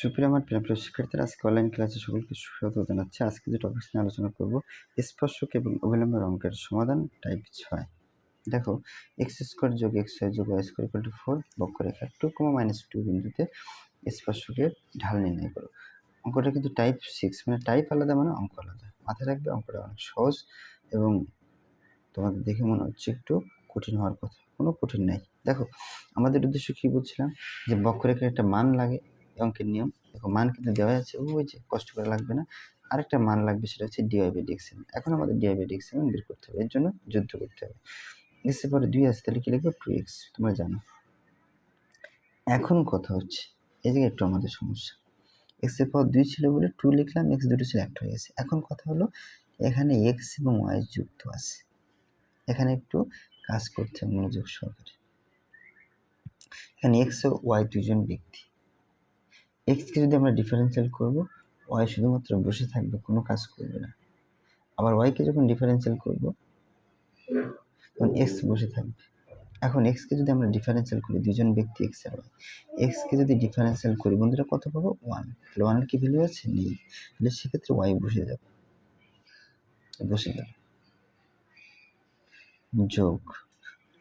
সুপ্রিয় আমার প্রিয় শিক্ষার্থীরা, আজকে অনলাইন ক্লাসে সকলকে সুস্বাগত জানাচ্ছি। আজকে যে টপিক নিয়ে আলোচনা করব, স্পর্শক এবং অবিলম্বের অঙ্কের সমাধান টাইপ ছয়। দেখো এক্স স্কোয়ার যোগ এক্স ওয়াই যোগ Y square equal to four বক্ররেখা টু কমা মাইনাস টু বিন্দুতে স্পর্শকের ঢাল নির্ণয় করো। অঙ্কটা কিন্তু টাইপ সিক্স মানে টাইপ আলাদা মানে অঙ্ক আলাদা। মাথায় রাখবে, অঙ্কটা অনেক সহজ এবং তোমাদের দেখে মনে হচ্ছে একটু কঠিন হওয়ার কথা। কোনো কঠিন নাই। দেখো, আমাদের উদ্দেশ্য কী বলছিলাম যে বক্ররেখার একটা মান লাগে অঙ্কের নিয়ম। দেখো মান কিন্তু দেওয়া আছে, ওই যে কষ্ট করে লাগবে না। আরেকটা মান লাগবে সেটা হচ্ছে ডিআই বাই ডিএক্স এখন আমাদের ডিআই বাই ডিএক্স বের করতে হবে, এর জন্য যুদ্ধ করতে হবে। এক্সের পরে দুই আছে, তাহলে কী লিখব? টু এক্স তোমরা জানো। এখন কথা হচ্ছে, এই জায়গায় একটু আমাদের সমস্যা। এক্সের পর দুই ছিল বলে টু লিখলাম এক্স দুটো ছিল একটা হয়ে গেছে। এখন কথা হলো, এখানে এক্স এবং ওয়াই যুক্ত আছে। এখানে একটু কাজ করতে মনোযোগ সহকারে। এখানে এক্স ও ওয়াই দুজন ব্যক্তি। এক্সকে যদি আমরা ডিফারেন্সিয়াল করব ওয়াই শুধুমাত্র বসে থাকবে, কোনো কাজ করবে না। আবার ওয়াইকে যখন ডিফারেন্সিয়াল করব, তখন এক্স বসে থাকবে। এখন এক্সকে যদি আমরা ডিফারেন্সিয়াল করি, দুজন ব্যক্তি এক্স আর ওয়াই এক্সকে যদি ডিফারেন্সিয়াল করি, বন্ধুরা কত পাবো? ওয়ান তাহলে ওয়ানের কি ভ্যালু আছে? নেই। তাহলে সেক্ষেত্রে ওয়াই বসে যাবে। বসে যাবে। যোগ।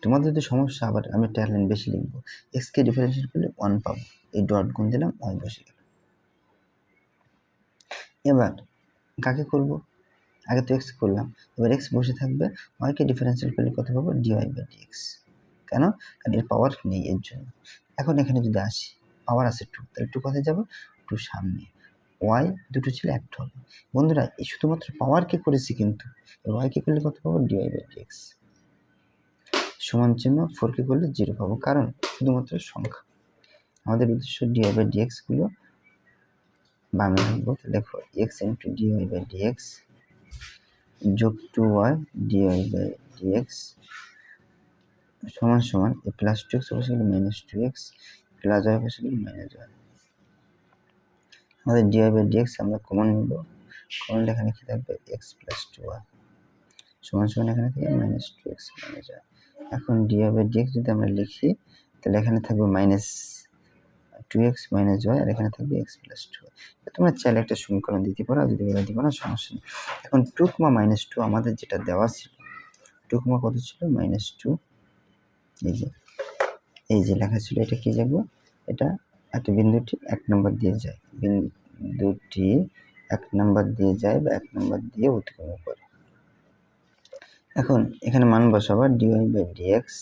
তোমাদের যদি সমস্যা, আবার আমি ট্যালেন্ট বেশি লিখব। এক্সকে ডিফারেন্সিয়াল করলে ওয়ান পাবো। এই ডট গুণ দিলাম ওয়াই বসে গেল এবার কাকে করব? আগে তো এক্স করলাম, এবার এক্স বসে থাকবে ওয়াইকে ডিফারেন্সিয়াল করলে কত পাবো ডিওয়াই বাই ডিএক্স কেন? কারণ এর পাওয়ার নেই এর জন্য। এখন এখানে যদি আসি পাওয়ার আছে টু তাহলে টু কোথায় যাব? টু সামনে। ওয়াই দুটো ছিল একটা হবে। বন্ধুরা, এই শুধুমাত্র পাওয়ারকে করেছি কিন্তু ওয়াইকে করলে কত পাবো? ডিওয়াই বাই ডিএক্স সমান চিহ্ন ফোরকে করলে জিরো পাবো। কারণ শুধুমাত্র সংখ্যা। আমাদের উদ্দেশ্য ডিওয়াই বাই ডিএক্সগুলো বামে রাখব দেখো X into D Y by D X যোগ two Y D Y by D X সমান সমান এ প্লাস টু এক্স গেলে minus two X plus Y গেলে মাইনাস ওয়াই আমাদের D Y by D X আমরা কমন নেব। Common এখানে কি থাকবে? এক্স প্লাস টু ওয়াই সমান সমান এখানে থেকে minus two X minus Y এখন D Y by D X যদি আমরা লিখি, তাহলে এখানে থাকবে minus two X minus Y আর এখানে থাকবে এক্স প্লাস টু তোমরা চাইলে একটা সমীকরণ দিতে পারো যদি বলে দিতে পারো, সমস্যা নেই। এখন টু কমা মাইনাস টু আমাদের যেটা দেওয়া ছিল টু কমা কত ছিল? মাইনাস টু এই যে এই যে লেখা ছিল, এটা কি যাব এটা একটা বিন্দুটি এক নম্বর দিয়ে যায়। বিন্দুটি এক নম্বর দিয়ে যায় বা এক নম্বর দিয়ে অতিক্রম করে। এখন এখানে মান বসাবো ডিওয়াই বাই ডিএক্স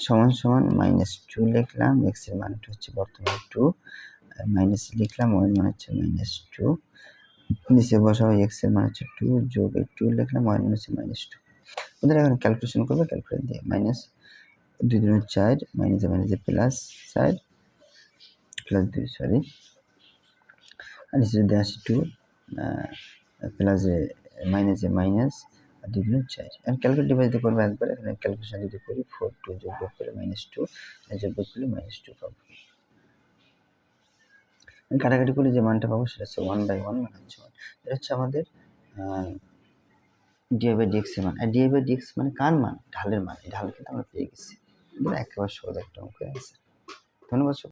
সমান সমান মাইনাস টু লিখলাম এক্সের মানটা হচ্ছে বর্তমানে টু মাইনাস লিখলাম ওয়াই মান হচ্ছে মাইনাস টু নিচে বসাবো এক্সের মান হচ্ছে টু যোগ এই টু লিখলাম ওয়াই মান হচ্ছে মাইনাস টু ওদের এখন ক্যালকুলেশন করবে ক্যালকুলেট দিয়ে মাইনাস দুই দুই চার মাইনাসে মাইনাসে প্লাস চার প্লাস দুই সরি আর নিচে যদি আসি টু প্লাসে মাইনাসে মাইনাস আর দুই চার ক্যালকুলেট ডিভাইস দিয়ে করব একবার, এখানে ক্যালকুলেশন যদি করি ফোর টু যোগ করে মাইনাস টু যোগ করলে মাইনাস টু পাবো। কাটাকাটি করলে যে মানটা পাবো সেটা হচ্ছে ওয়ান বাই ওয়ান মানে হচ্ছে ওয়ান এটা হচ্ছে আমাদের ডিআই বাই ডিএক্স এর মান। আর ডিআই বাই ডিএক্স মানে কার মান? ঢালের মান। এই ঢাল কিন্তু আমরা পেয়ে গেছি। একেবারে সহজ একটা অঙ্ক আছে ধন্যবাদ